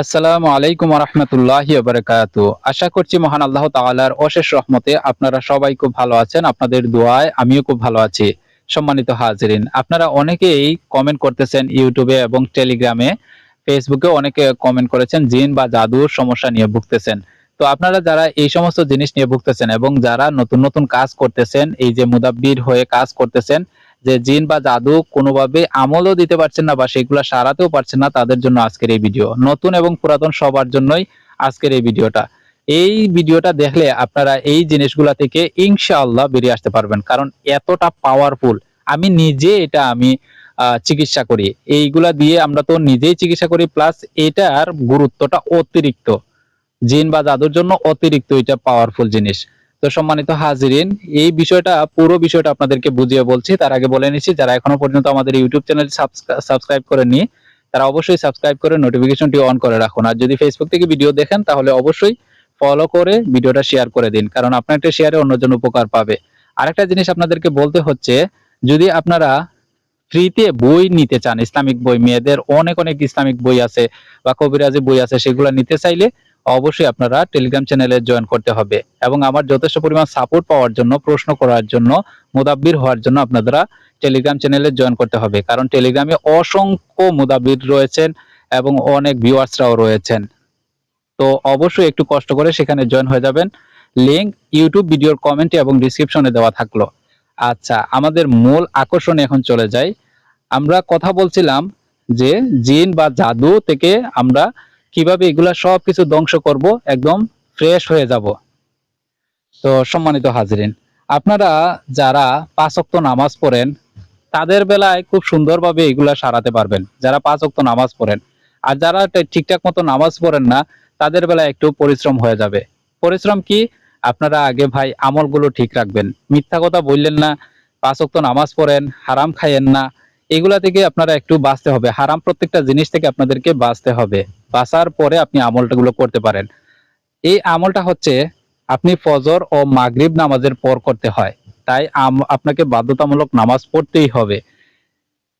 আসসালামু আলাইকুম রহমতুল্লাহ বারকাত আশা করছি মহান আল্লাহ তাআলার অশেষ রহমতে আপনারা সবাই খুব ভালো আছেন, আপনাদের দোয়ায় আমিও খুব ভালো আছি। সম্মানিত হাজিরিন, আপনারা অনেকেই কমেন্ট করতেছেন ইউটিউবে এবং টেলিগ্রামে ফেসবুকে অনেকে কমেন্ট করেছেন জিন বা জাদুর সমস্যা নিয়ে ভুগতেছেন। তো আপনারা যারা এই সমস্ত জিনিস নিয়ে ভুগতেছেন এবং যারা নতুন নতুন কাজ করতেছেন, এই যে মুদাব্বির হয়ে কাজ করতেছেন যে জিন বা জাদু কোনোভাবে আমলও দিতে পারছেন না বা সেগুলো সারাতেও পারছেন না, তাদের জন্য আজকের এই ভিডিও। নতুন এবং পুরাতন সবার জন্যই আজকের এই ভিডিওটা। এই ভিডিওটা দেখলে আপনারা এই জিনিসগুলা থেকে ইনশাআল্লাহ বেরিয়ে আসতে পারবেন, কারণ এতটা পাওয়ারফুল আমি নিজে এটা আমি চিকিৎসা করি। এইগুলা দিয়ে আমরা তো নিজেই চিকিৎসা করি প্লাস এটার গুরুত্বটা অতিরিক্ত। জিন বা জাদুর জন্য অতিরিক্ত এটা পাওয়ারফুল জিনিস। তো সম্মানিত হাজিরিন, এই বিষয়টা, পুরো বিষয়টা আপনাদেরকে বুঝিয়ে বলছি। তার আগে বলে নিচ্ছি, যারা এখনও পর্যন্ত আমাদের ইউটিউব চ্যানেল সাবস্ক্রাইব করেননি, তারা অবশ্যই সাবস্ক্রাইব করে নোটিফিকেশনটি অন করে রাখুন। আর যদি ফেসবুক থেকে ভিডিও দেখেন, তাহলে অবশ্যই ফলো করে ভিডিওটা শেয়ার করে দিন, কারণ আপনার একটা শেয়ারে অন্যজন উপকার পাবে। আরেকটা জিনিস আপনাদেরকে বলতে হচ্ছে, যদি আপনারা ফ্রিতে বই নিতে চান, ইসলামিক বই, মেয়েদের অনেক অনেক ইসলামিক বই আছে বা কবিরাজি বই আছে, সেগুলো নিতে চাইলে অবশ্যই আপনারা টেলিগ্রাম চ্যানেলে জয়েন করতে হবে এবং আমার যথেষ্ট পরিমাণ সাপোর্ট পাওয়ার জন্য, প্রশ্ন করার জন্য, মুদাব্বির হওয়ার জন্য আপনারা টেলিগ্রাম চ্যানেলে জয়েন করতে হবে। কারণ টেলিগ্রামে অসংখ্য মুদাব্বির রয়েছেন এবং অনেক ভিউয়ার্সরাও রয়েছেন। তো অবশ্যই একটু কষ্ট করে সেখানে জয়েন হয়ে যাবেন। লিংক ইউটিউব ভিডিওর কমেন্টে এবং ডিসক্রিপশনে দেওয়া থাকল। আচ্ছা আমাদের মূল আকর্ষণে এখন চলে যাই। আমরা কথা বলছিলাম যে জিন বা জাদু থেকে আমরা কীভাবে এগুলা সব কিছু ধ্বংস করব, একদম ফ্রেশ হয়ে যাব। তো সম্মানিত হাজিরিন, আপনারা যারা পাঁচ ওয়াক্ত নামাজ পড়েন, তাদের বেলায় খুব সুন্দরভাবে এগুলা সারাতে পারবেন, যারা পাঁচ ওয়াক্ত নামাজ পড়েন। আর যারা ঠিকঠাক মতো নামাজ পড়েন না, তাদের বেলায় একটু পরিশ্রম হয়ে যাবে। পরিশ্রম কি? আপনারা আগে ভাই আমলগুলো ঠিক রাখবেন। মিথ্যা কথা বললেন না, পাঁচ ওয়াক্ত নামাজ পড়েন, হারাম খাইয়েন না এগুলা থেকে আপনারা একটু বাঁচতে হবে। হারাম প্রত্যেকটা জিনিস থেকে আপনাদেরকে বাঁচতে হবে। বাঁচার পরে আপনি আমলটা গুলো করতে পারেন। এই আমলটা হচ্ছে, আপনি ফজর ও মাগরিব নামাজের পর করতে হয়। তাই আপনাকে বাধ্যতামূলক নামাজ পড়তেই হবে।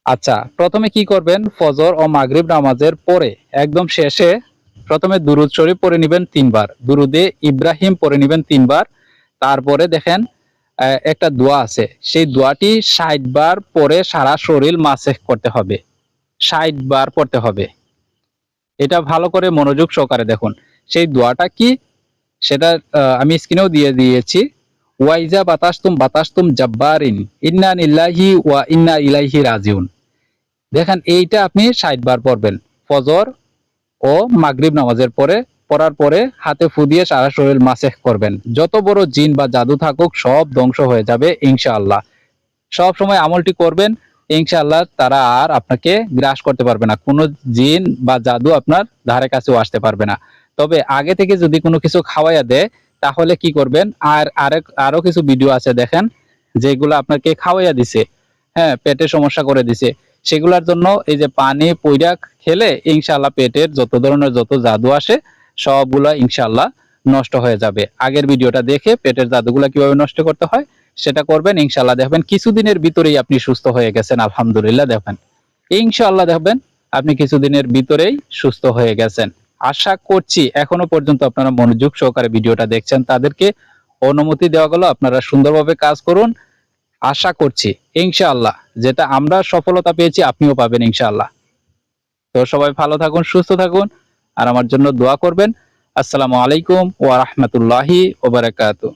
আচ্ছা প্রথমে কি করবেন? ফজর ও মাগরিব নামাজের পরে, একদম শেষে প্রথমে দুরুদ শরীফ পড়ে নেবেন তিনবার। দুরুদে ইব্রাহিম পড়ে নেবেন তিনবার। তারপরে দেখেন একটা দোয়া আছে। সেই দোয়াটি ষাট বার পরে সারা শরীর মাসেহ করতে হবে। ষাট বার পড়তে হবে। এটা ভালো করে মনোযোগ সহকারে দেখুন। সেই দোয়াটা কি? সেটা আমি স্ক্রিনেও দিয়ে দিয়েছি। ওয়াইজা বাতাসতুম বাতাসতুম জাব্বারিন, ইন্না নিল্লাহি ওয়া ইন্না ইলাইহি রাজিউন। দেখেন, এইটা আপনি ষাট বার পড়বেন। ফজর ও মাগরিব নামাজের পরে পড়ার পরে হাতে ফু দিয়ে সারা শরীর মাসেহ করবেন। যত বড় জিন বা জাদু থাকুক, সব ধ্বংস হয়ে যাবে ইনশাআল্লাহ। সব সময় আমলটি করবেন, ইনশাআল্লাহ তারা আর আপনাকে গ্রাস করতে পারবে না। কোনো জিন বা জাদু আপনার ধারে কাছেও আসতে পারবে না। তবে আগে থেকে যদি কোনো কিছু খাওয়াইয়া দেয়, তাহলে কি করবেন? আর আরেক, আরও কিছু ভিডিও আছে দেখেন, যেগুলো আপনাকে খাওয়াইয়া দিছে। হ্যাঁ পেটে সমস্যা করে দিছে। সেগুলোর জন্য এই যে পানি পইরা খেলে ইনশাআল্লাহ পেটের যত ধরনের যত জাদু আসে সবগুলা ইনশাআল্লাহ নষ্ট হয়ে যাবে। আগের ভিডিওটা দেখে পেটের জাদুগুলা কীভাবে নষ্ট করতে হয় সেটা করবেন, ইনশাআল্লাহ দেখবেন কিছুদিনের ভিতরেই আপনি সুস্থ হয়ে গেছেন, আলহামদুলিল্লাহ দেখবেন। ইনশাআল্লাহ দেখবেন আপনি কিছুদিনের ভিতরেই সুস্থ হয়ে গেছেন। আশা করছি এখনও পর্যন্ত আপনারা মনোযোগ সহকারে ভিডিওটা দেখছেন। তাদেরকে অনুমতি দেওয়া গেল, আপনারা সুন্দরভাবে কাজ করুন। আশা করছি, ইনশাআল্লাহ, যেটা আমরা সফলতা পেয়েছি আপনিও পাবেন ইনশাআল্লাহ। তো সবাই ভালো থাকুন, সুস্থ থাকুন। আর আমার জন্য দোয়া করবেন। আসসালামু আলাইকুম ওয়া রাহমাতুল্লাহি ওয়া বারাকাতুহু।